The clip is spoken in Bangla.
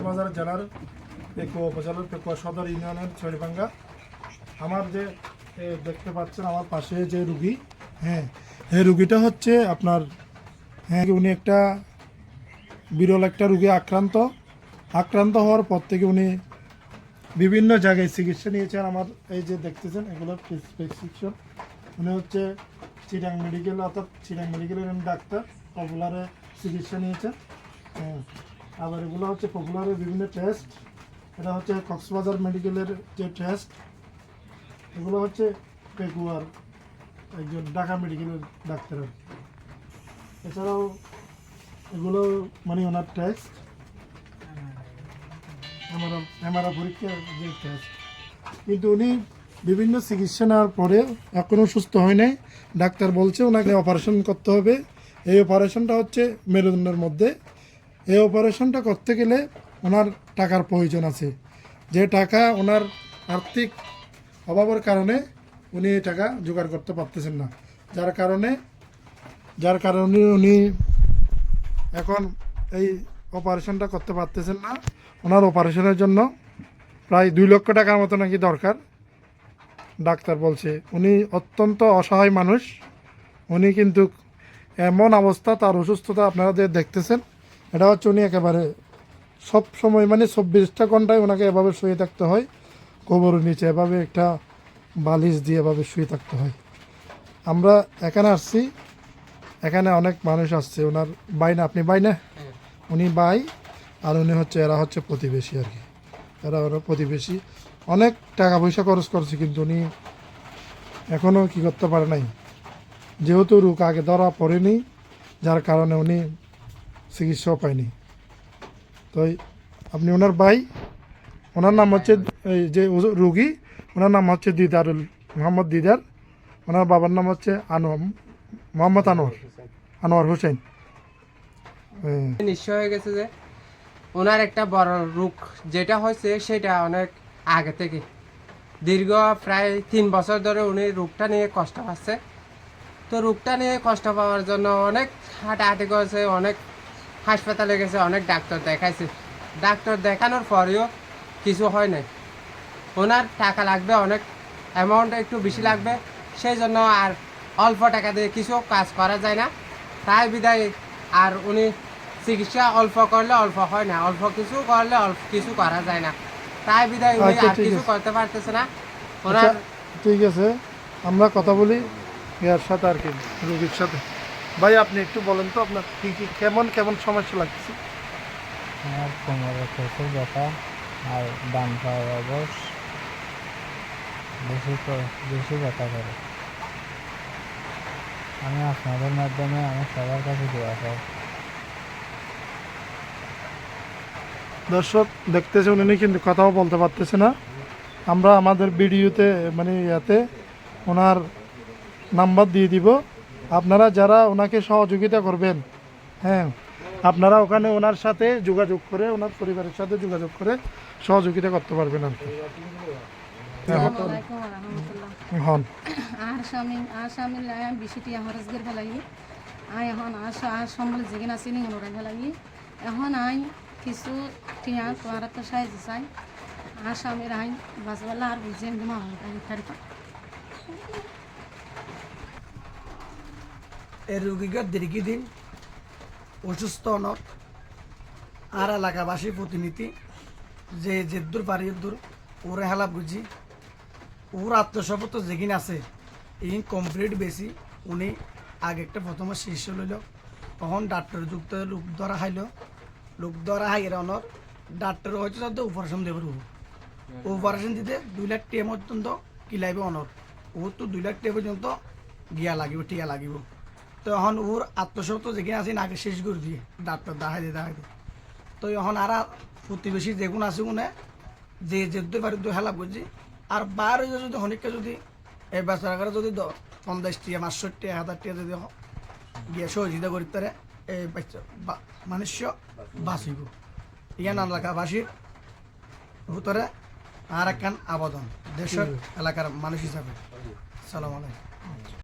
কক্সবাজার জেলার পেকুয়া উপজেলার পেকুয়া সদর ইউনিয়নের ছড়িভাঙ্গা আমার যে দেখতে পাচ্ছেন আমার পাশে যে রুগী হ্যাঁ এই রুগীটা হচ্ছে আপনার হ্যাঁ উনি একটা বিরল একটা রুগী, আক্রান্ত। আক্রান্ত হওয়ার পর থেকে উনি বিভিন্ন জায়গায় চিকিৎসা নিয়েছেন। আমার এই যে দেখতেছেন, এগুলো প্রেসক্রিপশন উনি হচ্ছে চিরাং মেডিকেল অর্থাৎ চিরাং মেডিকেলের ডাক্তার পপুলারে চিকিৎসা নিয়েছেন। হ্যাঁ। আবার এগুলো হচ্ছে পপুলারের বিভিন্ন টেস্ট এটা হচ্ছে কক্সবাজার মেডিকেলের যে টেস্ট এগুলো হচ্ছে পেকুয়ার, একজন ঢাকা মেডিকেলের ডাক্তার। এছাড়াও এগুলো মানে ওনার টেস্ট আমার এমআরআ পরীক্ষার যে টেস্ট কিন্তু উনি বিভিন্ন চিকিৎসা নেওয়ার পরে এখনও সুস্থ হয় নাই। ডাক্তার বলছে ওনাকে অপারেশন করতে হবে। এই অপারেশনটা হচ্ছে মেরুদণ্ডের মধ্যে। এই অপারেশনটা করতে গেলে ওনার টাকার প্রয়োজন আছে। যে টাকা ওনার আর্থিক অভাবের কারণে উনি এই টাকা জোগাড় করতে পারতেছেন না। যার কারণে যার কারণে উনি এখন এই অপারেশনটা করতে পারতেছেন না। ওনার অপারেশনের জন্য প্রায় দুই লক্ষ টাকার মতো নাকি দরকার, ডাক্তার বলছে। উনি অত্যন্ত অসহায় মানুষ। উনি কিন্তু এমন অবস্থা, তার অসুস্থতা আপনারা যে দেখতেছেন এটা হচ্ছে উনি একেবারে সব সময় মানে চব্বিশটা ঘন্টায় ওনাকে এভাবে শুয়ে থাকতে হয়। কোবরের নিচে এভাবে একটা বালিশ দিয়ে এভাবে শুয়ে থাকতে হয়। আমরা এখানে আসছি, এখানে অনেক মানুষ আসছে। ওনার বাই না, আপনি বাই না? উনি বাই আর উনি হচ্ছে, এরা হচ্ছে প্রতিবেশী আর কি। এরা ওরা প্রতিবেশী। অনেক টাকা পয়সা খরচ করছে কিন্তু উনি এখনও কি করতে পারে নাই। যেহেতু রোগ আগে ধরা পড়েনি, যার কারণে উনি চিকিৎসাও পায়নি তো আপনি ওনার ভাই, ওনার নাম হচ্ছে যে রুগী, ওনার নাম হচ্ছে দিদারুল মোহাম্মদ দিদার, ওনার বাবার নাম হচ্ছে আনোয়ার, মোহাম্মদ আনোয়ার আনোয়ার হোসেন। নিশ্চয় হয়ে গেছে যে ওনার একটা বড় রোগ যেটা হয়েছে সেটা অনেক আগে থেকে। দীর্ঘ প্রায় তিন বছর ধরে উনি রোগটা নিয়ে কষ্ট পাচ্ছে। তো রোগটা নিয়ে কষ্ট পাওয়ার জন্য অনেক হাঁটাহাঁটি করেছে, অনেক হাসপাতালে গেছে অনেক ডাক্তার দেখাইছে। ডাক্তার দেখানোর পরেও কিছু হয় নাই। ওনার টাকা লাগবে অনেক অ্যামাউন্ট একটু বেশি লাগবে সেই জন্য আর অল্প টাকা দিয়ে কিছু কাজ করা যায় না। তাই বিদায় আর উনি চিকিৎসা অল্প করলে অল্প হয় না অল্প কিছু করলে অল্প কিছু করা যায় না। তাই বিদায় উনি আচ্ছা, আর কিছু করতে পারতেছে না। আচ্ছা ওনার ঠিক আছে আমরা কথা বলি ইয়ার সাথে আর কি রোগীর সাথে। ভাই আপনি একটু বলেন তো আপনার কি কি কেমন কেমন সমস্যা লাগছে আমার কোমরে প্রচুর ব্যথা আর ডান পায়ের অবশ। বেশি বেশি ব্যথা করে। আমি আপনাদের মাধ্যমে আমি সবার কাছে দোয়া চাই। দর্শক দেখতেছে উনি কিন্তু কথাও বলতে পারতেছে না। আমরা আমাদের ভিডিওতে মানে ইয়াতে ওনার নাম্বার দিয়ে দিব। আপনারা যারা ওনাকে সহযোগিতা করবেন হ্যাঁ আপনারা ওখানে ওনার সাথে যোগাযোগ করে ওনার পরিবারের সাথে যোগাযোগ করে সহযোগিতা করতে পারবেন আর কি। হ্যাঁ, হন। আর স্বামী আর স্বামী আয়াম বিশিটি আমার রসগের ফেলাই আই এখন আর সম্বল ফেলাই এখন আই কিছু টিয়া তোমার তো সাহায্য চাই আর স্বামীর আইন আর বুঝে হয় আই খারি এই রোগীকে দীর্ঘদিন অসুস্থ অনত আর এলাকাবাসী প্রতিনিধি, যে যেদূর পারি দূর ওরে হেলা বুঝি, ওর আত্মসপত যেগিন আছে ইন কমপ্লিট বেশি, উনি আগে একটা প্রথমে শীর্ষ লইল, তখন ডাক্তার যুক্ত লোক ধরা খাইল, লোক ধরা হাইয়ের অনর ডাক্তার হয়তো তাদের অপারেশন দেবে রুহ। অপারেশন দিতে দুই লাখ টিয়া পর্যন্ত কিলাইবে অনর ও তো দুই লাখ টিয়া পর্যন্ত গিয়া লাগিব টিয়া লাগিব। তো এখন ওর আত্মসত্ব যেখানে আছে আগে শেষ করে দিয়ে ডাক্তার দেখাই দিয়ে দেখাই দিয়ে। তো এখন আর প্রতিবেশী যেগুন আছে কোনে যে যেতে পারি তো হেলাপ করছি। আর বাইরে যদি অনেককে যদি এই বেচারা যদি দ- পঞ্চাশ টিয়া পাঁচশো টিয়া হাজার টিয়া যদি গিয়ে সহযোগিতা করি তারে এই বাচ্চা মানুষ বাঁচিব। ইয়ান এলাকাবাসীর ভিতরে আর একখান আবেদন দেশের এলাকার মানুষ হিসাবে। সালাম আলাইকুম।